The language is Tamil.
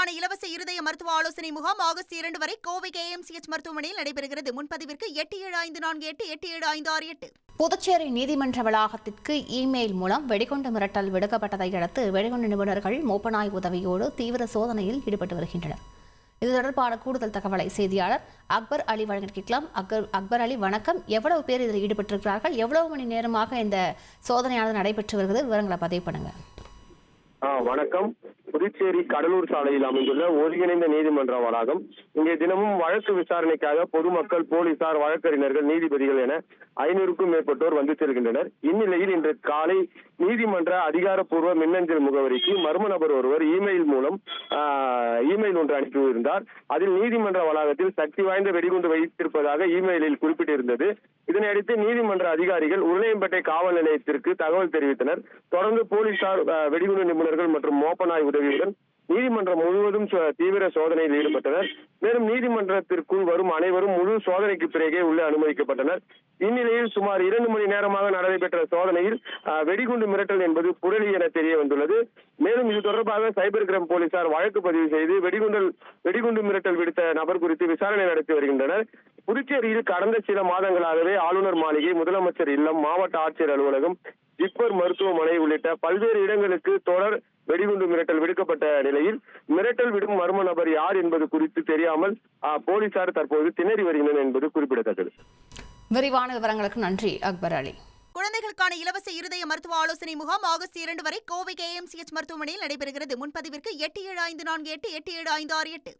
குழந்தைகளுக்கான இலவச இருதய மருத்துவ ஆலோசனை முகாம் ஆகஸ்ட் இரண்டு வரை கோவை கேஎம்சிஎச் மருத்துவமனையில் நடைபெறுகிறது. முன்பதிவிற்கு எட்டு ஏழு ஐந்து நான்கு எட்டு எட்டு ஏழு ஐந்து ஆறு எட்டு. புதுச்சேரி நீதிமன்ற வளாகத்திற்கு இமெயில் மூலம் வெடிகுண்டு மிரட்டல் விடுக்கப்பட்டதை அடுத்து வெடிகுண்டு நிபுணர்கள் மோப்பநாய் உதவியோடு தீவிர சோதனையில் ஈடுபட்டு வருகின்றனர். இது தொடர்பான கூடுதல் தகவலை செய்தியாளர் அக்பர் அலி வழங்க கேட்கலாம் அக்பர் அக்பர் அலி வணக்கம். எவ்வளவு பேர் இதில் ஈடுபட்டிருக்கிறார்கள்? எவ்வளவு மணி நேரமாக இந்த சோதனையானது நடைபெற்று வருகிறது? விவரங்களை பதிவு பண்ணுங்க. வணக்கம். புதுச்சேரி கடலூர் சாலையில் அமைந்துள்ள ஒருங்கிணைந்த நீதிமன்ற வளாகம் இங்கே தினமும் வழக்கு விசாரணைக்காக பொதுமக்கள் போலீசார் வழக்கறிஞர்கள் நீதிபதிகள் என ஐநூறுக்கும் மேற்பட்டோர் வந்து செல்கின்றனர். இந்நிலையில் இன்று காலை நீதிமன்ற அதிகாரப்பூர்வ மின்னஞ்சல் முகவரிக்கு மர்ம நபர் ஒருவர் இமெயில் மூலம் இமெயில் ஒன்று அனுப்பியிருந்தார். அதில் நீதிமன்ற வளாகத்தில் சக்தி வாய்ந்த வெடிகுண்டு வைத்திருப்பதாக இமெயிலில் குறிப்பிட்டிருந்தது. இதனையடுத்து நீதிமன்ற அதிகாரிகள் உருளையம்பேட்டை காவல் நிலையத்திற்கு தகவல் தெரிவித்தனர். தொடர்ந்து போலீசார் வெடிகுண்டு நிபுணர்கள் மற்றும் மோப்பநாய் உதவி உதவியுடன் நீதிமன்றம் முழுவதும் தீவிர சோதனையில் ஈடுபட்டனர். மேலும் நீதிமன்றத்திற்குள் வரும் அனைவரும் முழு சோதனைக்கு பிறகே உள்ளே அனுமதிக்கப்பட்டனர். இந்நிலையில் சுமார் இரண்டு மணி நேரமாக நடைபெற்ற சோதனையில் வெடிகுண்டு மிரட்டல் என்பது புரளி என தெரிய வந்துள்ளது. மேலும் இது தொடர்பாக சைபர் கிரைம் போலீசார் வழக்கு பதிவு செய்து வெடிகுண்டல் வெடிகுண்டு மிரட்டல் விடுத்த நபர் குறித்து விசாரணை நடத்தி வருகின்றனர். புதுச்சேரியில் கடந்த சில மாதங்களாகவே ஆளுநர் மாளிகை முதலமைச்சர் இல்லம் மாவட்ட ஆட்சியர் அலுவலகம் ஜிப்மர் மருத்துவமனை உள்ளிட்ட பல்வேறு இடங்களுக்கு தொடர் வெடிகுண்டு மிரட்டல் விடுக்கப்பட்ட நிலையில் மிரட்டல் விடும் மர்ம நபர் யார் என்பது குறித்து தெரியாமல் போலீசார் தற்போது திணறி வருகின்றனர் என்பது குறிப்பிடத்தக்கது. விரிவான விவரங்களுக்கு நன்றி அக்பர் அலி. குழந்தைகளுக்கான இலவச இருதய மருத்துவ ஆலோசனை முகாம் ஆகஸ்ட் இரண்டு வரை கோவை கேஎம்சிஎச் மருத்துவமனையில் நடைபெறுகிறது. முன்பதிவிற்கு எட்டு ஏழு ஐந்து நான்கு எட்டு எட்டு ஏழு ஐந்து ஆறு எட்டு.